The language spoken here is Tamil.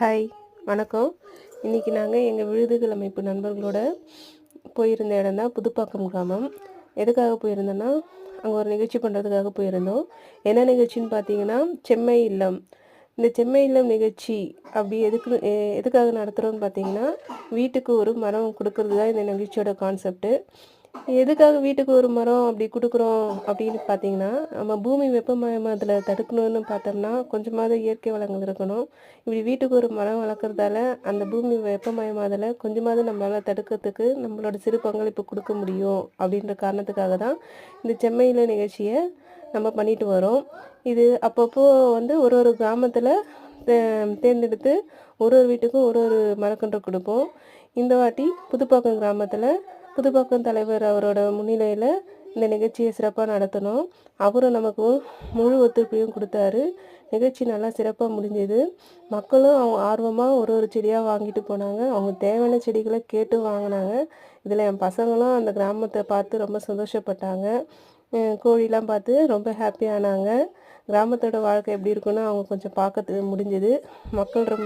ஹாய் வணக்கம். இன்றைக்கி நாங்கள் எங்கள் விழுதுகள் அமைப்பு நண்பர்களோட போயிருந்த இடம் தான் புதுப்பாக்கம் கிராமம். எதுக்காக போயிருந்தோன்னா அங்கே ஒரு நிகழ்ச்சி பண்ணுறதுக்காக போயிருந்தோம். என்ன நிகழ்ச்சின்னு பார்த்தீங்கன்னா செம்மை இல்லம். இந்த செம்மை இல்லம் நிகழ்ச்சி அப்படி எதுக்கு எதுக்காக நடத்துகிறோம்னு பார்த்தீங்கன்னா வீட்டுக்கு ஒரு மரம் கொடுக்கறது தான் இந்த நிகழ்ச்சியோட கான்செப்ட்டு எதுக்காக வீட்டுக்கு ஒரு மரம் அப்படி கொடுக்குறோம் அப்படின்னு பார்த்தீங்கன்னா நம்ம பூமி வெப்பமயமாதலை தடுக்கணும்னு பார்த்தோம்னா கொஞ்சமாவது இயற்கை வளங்கள் இருக்கணும். இப்படி வீட்டுக்கு ஒரு மரம் வளர்க்குறதால அந்த பூமி வெப்பமயமாதலை கொஞ்சமாவது நம்மளால் தடுக்கிறதுக்கு நம்மளோட சிறு பங்களிப்பு கொடுக்க முடியும் அப்படின்ற காரணத்துக்காக தான் இந்த செம்மையில் நிகழ்ச்சியை நம்ம பண்ணிட்டு வரோம். இது அப்பப்போ வந்து ஒரு ஒரு கிராமத்தில் தேர்ந்தெடுத்து ஒரு ஒரு வீட்டுக்கும் ஒரு ஒரு மரக்கன்று கொடுப்போம். இந்த வாட்டி புதுப்பாக்கம் கிராமத்தில் புதுப்பாக்கம் தலைவர் அவரோட முன்னிலையில் இந்த நிகழ்ச்சியை சிறப்பாக நடத்தினோம் அவரும் நமக்கு முழு ஒத்துழைப்பையும் கொடுத்தாரு. நிகழ்ச்சி நல்லா சிறப்பாக முடிஞ்சது. மக்களும் அவங்க ஆர்வமாக ஒரு ஒரு செடியாக வாங்கிட்டு போனாங்க. அவங்க தேவையான செடிகளை கேட்டு வாங்கினாங்க. இதில் என் பசங்களும் அந்த கிராமத்தை பார்த்து ரொம்ப சந்தோஷப்பட்டாங்க. கோழிலாம் பார்த்து ரொம்ப ஹாப்பியானாங்க கிராமத்தோட வாழ்க்கை எப்படி இருக்குன்னு அவங்க கொஞ்சம் பார்க்க முடிஞ்சது. மக்கள் ரொம்ப